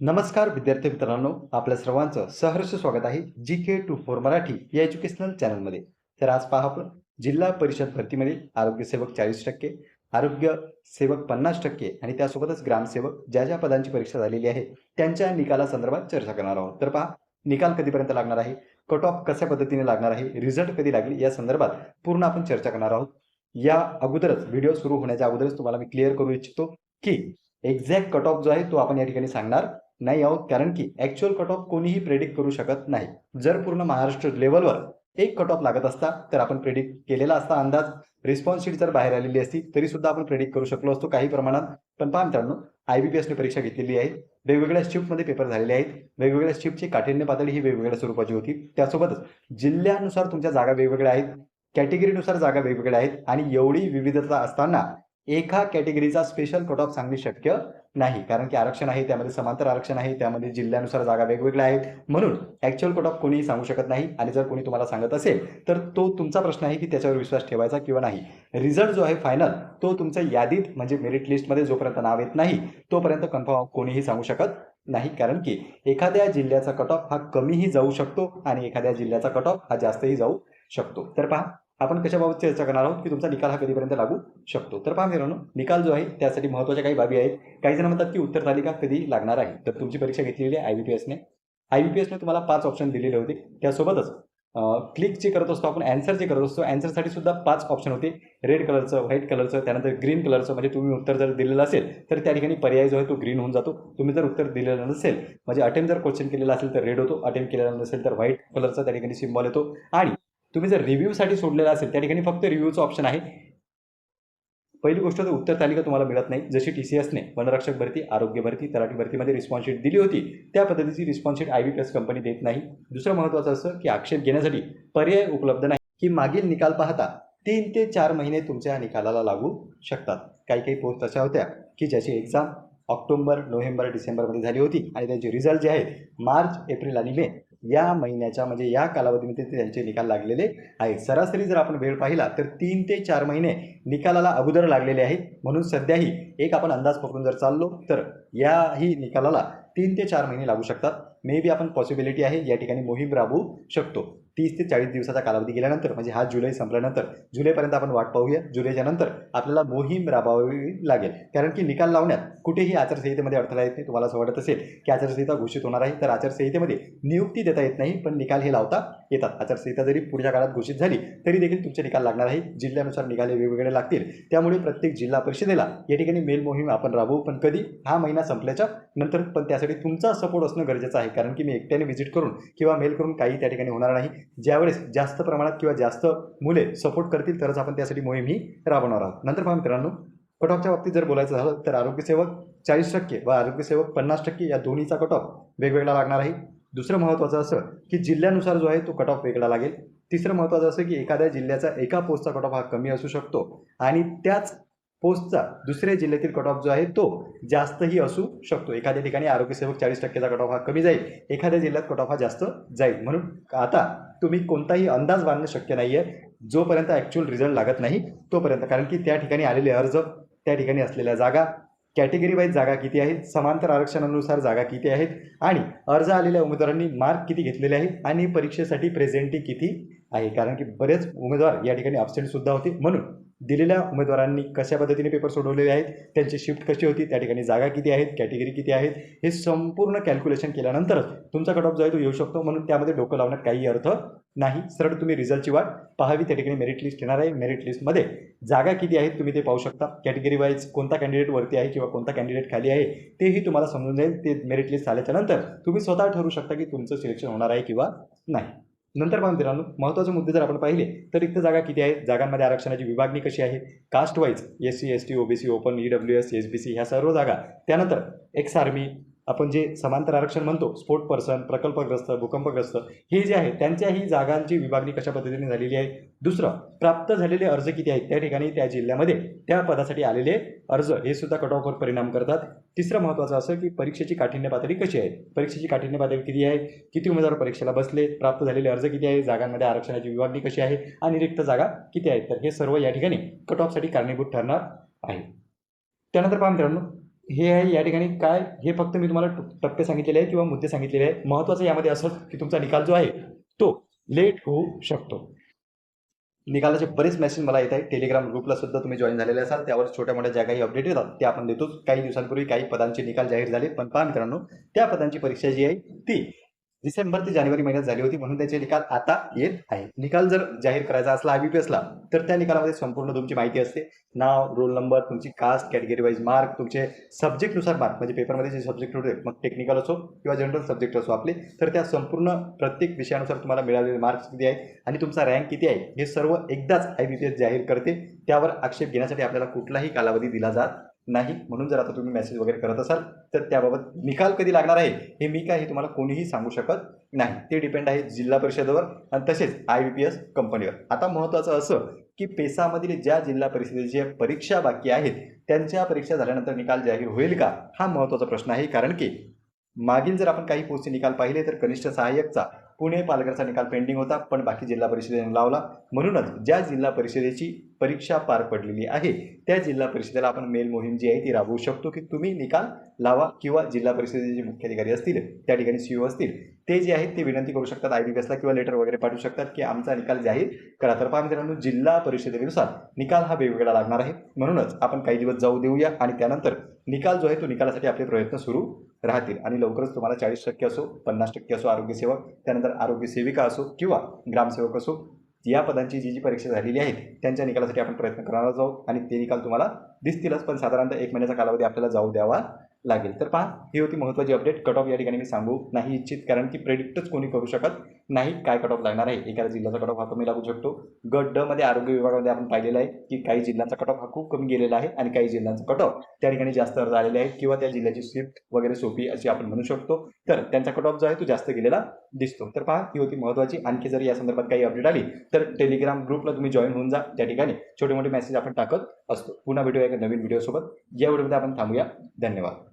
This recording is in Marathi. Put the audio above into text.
नमस्कार विद्यार्थी मित्रांनो आपल्या सर्वांचं सहर्ष स्वागत आहे G K two four Marathi या एज्युकेशनल चॅनलमध्ये तर आज पहा आपण जिल्हा परिषद भरतीमध्ये आरोग्यसेवक चाळीस टक्के आरोग्य सेवक पन्नास टक्के आणि त्यासोबतच ग्रामसेवक ज्या ज्या पदांची परीक्षा झालेली आहे त्यांच्या निकालासंदर्भात चर्चा करणार आहोत. तर पहा निकाल कधीपर्यंत लागणार आहे कट ऑफ कशा पद्धतीने लागणार आहे रिझल्ट कधी लागेल या संदर्भात पूर्ण आपण चर्चा करणार आहोत. या अगोदरच व्हिडिओ सुरू होण्याच्या अगोदरच तुम्हाला मी क्लिअर करू इच्छितो की एक्झॅक्ट कट ऑफ जो आहे तो आपण या ठिकाणी सांगणार. नाही आहोत कारण की ॲक्च्युअल कट ऑफ कोणीही प्रेडिक्ट करू शकत नाही. जर पूर्ण महाराष्ट्र लेवलवर एक कट ऑफ लागत असता तर आपण प्रेडिक्ट केलेला असता अंदाज. रिस्पॉन्स शीट जर बाहेर आलेली असती तरी सुद्धा आपण प्रेडिक्ट करू शकलो असतो काही प्रमाणात. पण पहा मित्रांनो आय बी पी एसने परीक्षा घेतलेली आहे. वेगवेगळ्या शिफ्टमध्ये पेपर झालेले आहेत. वेगवेगळ्या शिफ्टची काठिण्य पातळी ही वेगवेगळ्या स्वरूपाची होती. त्यासोबतच जिल्ह्यानुसार तुमच्या जागा वेगवेगळ्या आहेत. कॅटेगरीनुसार जागा वेगवेगळ्या आहेत. आणि एवढी विविधता असताना एका कॅटेगरीचा स्पेशल कट ऑफ सांगणे शक्य नाही. कारण की आरक्षण आहे त्यामध्ये समांतर आरक्षण आहे त्यामध्ये जिल्ह्यानुसार जागा वेगवेगळ्या आहेत. म्हणून ॲक्च्युअल कट ऑफ कोणीही सांगू शकत नाही. आणि जर कोणी तुम्हाला सांगत असेल तर तो तुमचा प्रश्न आहे की त्याच्यावर विश्वास ठेवायचा किंवा नाही. रिझल्ट जो आहे फायनल तो तुमच्या यादीत म्हणजे मेरिट लिस्टमध्ये जोपर्यंत नाव येत नाही तोपर्यंत कन्फर्म कोणीही सांगू शकत नाही. कारण की एखाद्या जिल्ह्याचा कट ऑफ हा कमीही जाऊ शकतो आणि एखाद्या जिल्ह्याचा कट ऑफ हा जास्तही जाऊ शकतो. तर पहा आपण कशाबाबत चर्चा करणार आहोत की तुमचा निकाल हा कधीपर्यंत लागू शकतो? तर पहा मित्रांनो निकाल जो आहे त्यासाठी महत्त्वाच्या काही बाबी आहेत. काही जण म्हणतात की उत्तर तालिका कधी लागणार आहे? तर तुमची परीक्षा घेतलेली आहे आय बी पी एसने आय बी पी एसने तुम्हाला पाच ऑप्शन दिलेले होते. त्यासोबतच क्लिक जे करत असतो आपण अँसर जे करत असतो अँसरसाठी सुद्धा पाच ऑप्शन होते. रेड कलरचं व्हाईट कलरचं त्यानंतर ग्रीन कलरचं म्हणजे तुम्ही उत्तर जर दिलेलं असेल तर त्या ठिकाणी पर्याय जो आहे तो ग्रीन होऊन जातो. तुम्ही जर उत्तर दिलेलं नसेल म्हणजे अटेम्प्ट जर क्वेश्चन केलेला असेल तर रेड होतो. अटेम्प्ट केलेला नसेल तर व्हाईट कलरचा त्या ठिकाणी सिम्बॉल येतो. आणि तुम्ही जर रिव्ह्यूसाठी सोडलेला असेल त्या ठिकाणी फक्त रिव्ह्यूचं ऑप्शन आहे. पहिली गोष्ट तर उत्तर तालिका तुम्हाला मिळत नाही. जशी टी सी एसने वनरक्षक भरती आरोग्य भरती तलाठी भरतीमध्ये रिस्पॉन्सशीट दिली होती त्या पद्धतीची response sheet I B plus company देत नाही. दुसरं महत्त्वाचं असं की आक्षेप घेण्यासाठी पर्याय उपलब्ध नाही. की मागील निकाल पाहता तीन ते चार महिने तुमच्या निकालाला लागू शकतात. काही काही पोस्ट अशा होत्या की ज्याची एक्झाम ऑक्टोबर नोव्हेंबर डिसेंबरमध्ये झाली होती आणि त्यांचे रिझल्ट जे आहेत मार्च एप्रिल आणि मे या महिन्याच्या म्हणजे या कालावधीमध्ये ते त्यांचे निकाल लागलेले आहेत. सरासरी जर आपण वेळ पाहिला तर तीन ते चार महिने निकालाला अगोदर लागलेले आहेत. म्हणून सध्याही एक आपण अंदाज पकडून जर चाललो तर याही निकालाला तीन ते चार महिने लागू शकतात. मे बी आपण पॉसिबिलिटी आहे या ठिकाणी मोहीम राबवू शकतो. तीस ते चाळीस दिवसाचा कालावधी गेल्यानंतर म्हणजे हा जुलै संपल्यानंतर जुलैपर्यंत आपण वाट पाहूया. जुलैच्या नंतर आपल्याला मोहीम राबवावी लागेल. कारण की निकाल लावण्यात कुठेही आचारसंहितेमध्ये अडथळा येत नाही. तुम्हाला असं वाटत असेल की आचारसंहिता घोषित होणार आहे तर आचारसंहितेमध्ये नियुक्ती देता येत नाही पण निकाल हे लावता येतात. आचारसंहिता जरी पुढच्या काळात घोषित झाली तरी देखील तुमचे निकाल लागणार आहे जिल्ह्यानुसार निकाले वेगवेगळे लागतील. त्यामुळे प्रत्येक जिल्हा परिषदेला या ठिकाणी मेल मोहीम आपण राबवू. पण कधी? हा महिना संपल्याच्या नंतर. पण त्यासाठी तुमचा सपोर्ट असणं गरजेचं आहे. कारण की मी एकट्याने व्हिजिट करून किंवा मेल करून काही त्या ठिकाणी होणार नाही. ज्यावेळेस जास्त प्रमाणात किंवा जास्त मुले सपोर्ट करतील तरच आपण त्यासाठी मोहीम ही राबवणार आहोत. नंतर पहा मित्रांनो कटॉपच्या बाबतीत जर बोलायचं झालं तर आरोग्यसेवक चाळीस टक्के व आरोग्यसेवक पन्नास टक्के या दोन्हीचा कटॉप वेगवेगळा लागणार आहे. दुसरं महत्त्वाचं असं की जिल्ह्यानुसार जो आहे तो कट ऑफ वेगळा लागेल. तिसरं महत्त्वाचं असं की एखाद्या जिल्ह्याचा एका पोस्टचा कट ऑफ हा कमी असू शकतो. आणि त्याच पोस्टचा दुसऱ्या जिल्ह्यातील कट ऑफ जो आहे तो जास्तही असू शकतो. एखाद्या ठिकाणी आरोग्यसेवक चाळीस टक्केचा कट ऑफ हा कमी जाईल. एखाद्या जिल्ह्यात कट ऑफ हा जास्त जाईल. म्हणून आता तुम्ही कोणताही अंदाज बांधणं शक्य नाही आहे जोपर्यंत ॲक्च्युअल रिझल्ट लागत नाही तोपर्यंत. कारण की त्या ठिकाणी आलेले अर्ज त्या ठिकाणी असलेल्या जागा कॅटेगरी वाईज जागा किती आहेत? समांतर आरक्षणानुसार जागा किती आहेत? आणि अर्ज आलेल्या उमेदवारांनी मार्क किती घेतलेले आहेत? आणि परीक्षेसाठी प्रेझेंटी किती आहे? कारण की बरेच उमेदवार या ठिकाणी अपसेंटसुद्धा होते. म्हणून दिलेल्या उमेदवारांनी कशा पद्धतीने पेपर सोडवलेले आहेत त्यांची शिफ्ट कशी होती त्या ठिकाणी जागा किती आहेत कॅटेगरी किती आहेत हे संपूर्ण कॅल्क्युलेशन केल्यानंतरच तुमचा कट ऑफ जो आहे तो येऊ शकतो. म्हणून त्यामध्ये डोकं लावण्यात काही अर्थ नाही. सरळ तुम्ही रिझल्टची वाट पाहावी. त्या ठिकाणी मेरिट लिस्ट येणार आहे. मेरिट लिस्टमध्ये जागा किती आहेत तुम्ही ते पाहू शकता. कॅटेगरी वाईज कोणता कॅन्डिडेट वरती आहे किंवा कोणता कॅन्डिडेट खाली आहे तेही तुम्हाला समजून जाईल. ते मेरिट लिस्ट आल्याच्यानंतर तुम्ही स्वतः ठरवू शकता की तुमचं सिलेक्शन होणार आहे किंवा नाही. नंतर मग मित्रांनो महत्त्वाचे मुद्दे जर आपण पाहिले तर रिक्त जागा किती आहेत जागांमध्ये आरक्षणाची विभागणी कशी आहे? Caste wise S C S T OBC open E W S S B C ह्या सर्व जागा. त्यानंतर एक्स आर्मी आपण जे समांतर आरक्षण म्हणतो स्पोर्ट पर्सन प्रकल्पग्रस्त भूकंपग्रस्त हे जे आहे त्यांच्याही जागांची विभागणी कशा पद्धतीने झालेली आहे? दुसरं प्राप्त झालेले अर्ज किती आहेत? त्या ठिकाणी त्या जिल्ह्यामध्ये त्या पदासाठी आलेले अर्ज हे सुद्धा कट ऑफवर परिणाम करतात. तिसरं महत्त्वाचं असं की परीक्षेची काठिण्य पातळी कशी आहे? परीक्षेची काठिण्य पातळी किती आहे? किती उमेदवार परीक्षेला बसले? प्राप्त झालेले अर्ज किती आहे? जागांमध्ये आरक्षणाची विभागणी कशी आहे? आणि रिक्त जागा किती आहेत? तर हे सर्व या ठिकाणी कट ऑफसाठी कारणीभूत ठरणार आहे. त्यानंतर पहा मित्रांनो हे आहे या ठिकाणी काय? हे फक्त मी तुम्हाला ट- टप्पे सांगितलेले आहे किंवा मुद्दे सांगितलेले आहे महत्त्वाचं यामध्ये असं की तुमचा निकाल जो आहे तो लेट होऊ शकतो. निकालाचे बरेच मेसेज मला येत आहेत. टेलिग्राम ग्रुपला सुद्धा तुम्ही जॉईन झालेले असाल. त्यावर छोट्या मोठ्या ज्या काही अपडेट येतात त्या आपण देतोच. काही दिवसांपूर्वी काही पदांचे निकाल जाहीर झाले पण पहा मित्रांनो त्या पदांची परीक्षा जी आहे ती डिसेंबर ते जानेवारी महिन्यात झाली होती म्हणून त्याचे निकाल आता येत आहे निकाल जर जाहीर करायचा असला आय बी पी एसला तर त्या निकालामध्ये संपूर्ण तुमची माहिती असते. नाव रोल नंबर तुमची कास्ट कॅटेगरी वाईज मार्क तुमचे सब्जेक्टनुसार मार्क म्हणजे पेपरमध्ये जे सब्जेक्ट होते मग टेक्निकल असो किंवा जनरल सब्जेक्ट असो आपले तर त्या संपूर्ण प्रत्येक विषयानुसार तुम्हाला मिळालेले मार्क्स किती आहे आणि तुमचा रँक किती आहे हे सर्व एकदाच आय बी पी एस जाहीर करते. त्यावर आक्षेप घेण्यासाठी आपल्याला कुठलाही कालावधी दिला जात नाही. म्हणून जर आता तुम्ही मेसेज वगैरे करत असाल तर त्याबाबत निकाल कधी लागणार आहे हे मी काय हे तुम्हाला कोणीही सांगू शकत नाही. ते डिपेंड आहे जिल्हा परिषदेवर आणि तसेच आय बी पी एस कंपनीवर आता महत्त्वाचं असं की पेसामधील ज्या जिल्हा परिषदेच्या परीक्षा बाकी आहेत त्यांच्या परीक्षा झाल्यानंतर निकाल जाहीर होईल का? हा महत्त्वाचा प्रश्न आहे. कारण की मागील जर आपण काही पोस्टचे निकाल पाहिले तर कनिष्ठ सहाय्यकचा पुणे पालघरचा निकाल पेंडिंग होता पण बाकी जिल्हा परिषदेने लावला. म्हणूनच ज्या जिल्हा परिषदेची परीक्षा पार पडलेली आहे त्या जिल्हा परिषदेला आपण मेल मोहीम जी आहे ती राबवू शकतो की तुम्ही निकाल लावा किंवा जिल्हा परिषदेचे जे मुख्याधिकारी असतील त्या ठिकाणी सीओ असतील ते जे आहेत ते विनंती करू शकतात आय बी पी एसला किंवा लेटर वगैरे पाठवू शकतात की आमचा निकाल जाहीर करा. तर पहा मित्रांनो जिल्हा परिषदेनुसार निकाल हा वेगवेगळा लागणार आहे. म्हणूनच आपण काही दिवस जाऊ देऊया आणि त्यानंतर निकाल जो आहे तो निकालासाठी आपले प्रयत्न सुरू राहतील. आणि लवकरच तुम्हाला चाळीस टक्के असो पन्नास टक्के असो आरोग्यसेवक त्यानंतर आरोग्य सेविका असो किंवा ग्रामसेवक असो या पदांची जी जी परीक्षा झालेली आहे त्यांच्या निकालासाठी आपण प्रयत्न करणार आहोत. आणि ते निकाल तुम्हाला दिसतीलच पण साधारणतः एक महिन्याचा कालावधी आपल्याला जाऊ द्यावा लागेल. तर पहा ही होती महत्त्वाची अपडेट कट ऑफ या ठिकाणी मी सांगू नाही इच्छित कारण की प्रेडिक्टच कोणी करू शकत नाही काय कट ऑफ लागणार आहे. एखाद्या जिल्ह्याचा कट ऑफ हा कमी लागू शकतो. गट ड मध्ये आरोग्य विभागामध्ये आपण पाहिलेलं आहे की काही जिल्ह्यांचा कट ऑफ हा खूप कमी गेलेला आहे आणि काही जिल्ह्यांचा कट ऑफ त्या ठिकाणी जास्त अर्ज आलेले आहेत किंवा त्या जिल्ह्याची शिफ्ट वगैरे सोपी अशी आपण म्हणू शकतो. तर त्यांचा कट ऑफ जो आहे तो जास्त गेलेला दिसतो. तर पहा ही होती महत्त्वाची. आणखी जर या संदर्भात काही अपडेट आली तर टेलिग्राम ग्रुपला तुम्ही जॉईन होऊन जा. त्या ठिकाणी छोटे मोठे मेसेज आपण टाकत असतो. पुन्हा भेटूया एका नवीन व्हिडिओसोबत या व्हिडिओमध्ये आपण थांबूया. धन्यवाद.